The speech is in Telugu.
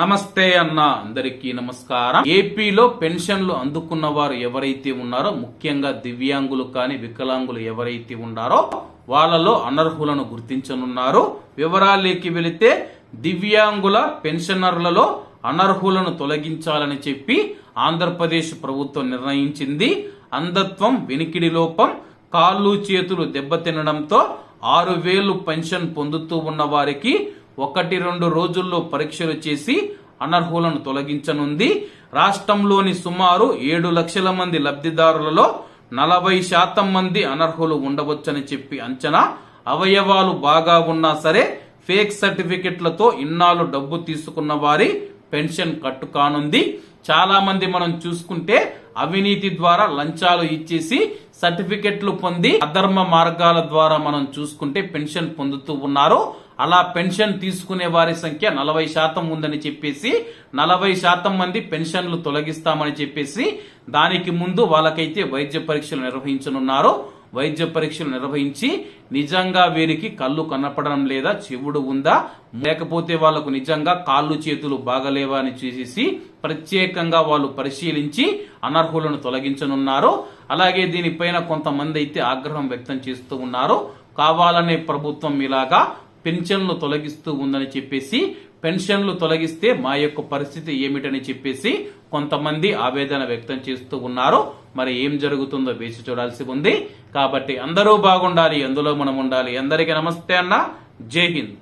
నమస్తే అన్న అందరికీ నమస్కారం. ఏపీలో పెన్షన్లు అందుకున్న వారు ఎవరైతే ఉన్నారో ముఖ్యంగా దివ్యాంగులు కానీ వికలాంగులు ఎవరైతే ఉన్నారో వాళ్ళలో అనర్హులను గుర్తించనున్నారు. వివరాలేకి వెళితే దివ్యాంగుల పెన్షనర్లలో అనర్హులను తొలగించాలని చెప్పి ఆంధ్రప్రదేశ్ ప్రభుత్వం నిర్ణయించింది. అంధత్వం వినికిడి లోపం కాళ్ళు చేతులు దెబ్బతినడంతో ఆరు వేలు పెన్షన్ పొందుతూ ఉన్న వారికి ఒకటి రెండు రోజుల్లో పరీక్షలు చేసి అనర్హులను తొలగించనుంది. రాష్ట్రంలోని సుమారు ఏడు లక్షల మంది లబ్ధిదారులలో నలభై శాతం మంది అనర్హులు ఉండవచ్చని చెప్పి అంచనా. అవయవాలు బాగా ఉన్నా సరే ఫేక్ సర్టిఫికెట్లతో ఇన్నాళ్ళు డబ్బు తీసుకున్న వారి పెన్షన్ కట్టు కానుంది చాలా మంది మనం చూసుకుంటే అవినీతి ద్వారా లంచాలు ఇచ్చేసి సర్టిఫికెట్లు పొంది అధర్మ మార్గాల ద్వారా మనం చూసుకుంటే పెన్షన్ పొందుతూ ఉన్నారు. అలా పెన్షన్ తీసుకునే వారి సంఖ్య నలభై శాతం ఉందని చెప్పేసి నలభై శాతం మంది పెన్షన్లు తొలగిస్తామని చెప్పేసి దానికి ముందు వాళ్ళకైతే వైద్య పరీక్షలు నిర్వహించనున్నారు. వైద్య పరీక్షలు నిర్వహించి నిజంగా వీరికి కళ్ళు కనపడడం లేదా చెవుడు ఉందా లేకపోతే వాళ్ళకు నిజంగా కాళ్ళు చేతులు బాగలేవా అని చూసేసి ప్రత్యేకంగా వాళ్ళు పరిశీలించి అనర్హులను తొలగించనున్నారు. అలాగే దీనిపైన కొంతమంది అయితే ఆగ్రహం వ్యక్తం చేస్తూ ఉన్నారు. కావాలనే ప్రభుత్వం ఇలాగా పెన్షన్లు తొలగిస్తూ ఉందని చెప్పేసి పెన్షన్లు తొలగిస్తే మా యొక్క పరిస్థితి ఏమిటని చెప్పేసి కొంతమంది ఆవేదన వ్యక్తం చేస్తూ ఉన్నారు. మరి ఏం జరుగుతుందో వేచి చూడాల్సి ఉంది. కాబట్టి అందరూ బాగుండాలి అందులో మనం ఉండాలి. అందరికీ నమస్తే అన్న. జై హింద్.